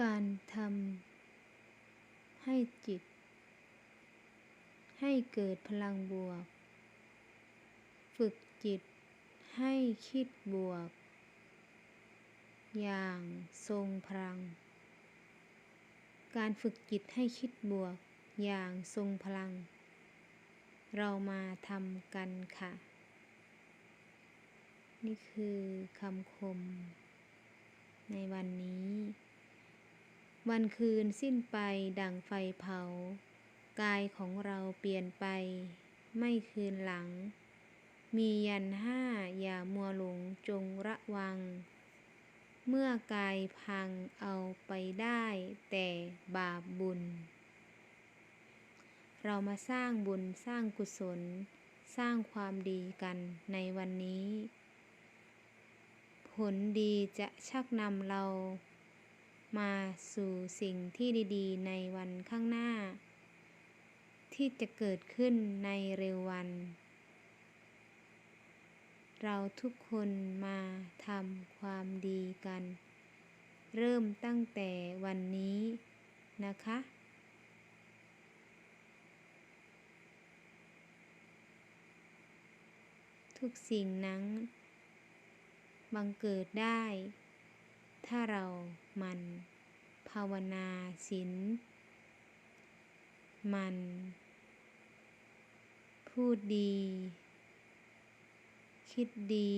การทำให้จิต ให้เกิดพลังบวก ฝึกจิตให้คิดบวก อย่างทรงพลัง การฝึกจิตให้คิดบวกอย่างทรงพลัง เรามาทำกันค่ะ นี่คือคำคมในวันนี้ วันคืนสิ้นไปดั่งไฟเผา กายของเราเปลี่ยนไป ไม่คืนหลัง มียันห้าอย่ามัวหลงจงระวัง เมื่อกายพังเอาไปได้แต่บาปบุญ เรามาสร้างบุญสร้างกุศล สร้างความดีกันในวันนี้ ผลดีจะชักนำเรา มาสู่สิ่งที่ดีๆ ในวันข้างหน้า ที่จะเกิดขึ้นในเร็ววัน เราทุกคนมาทำความดีกัน เริ่มตั้งแต่วันนี้นะคะทุกสิ่งนั้น บังเกิดได้ ถ้าเรา มันภาวนาศีลมัน พูดดี คิดดี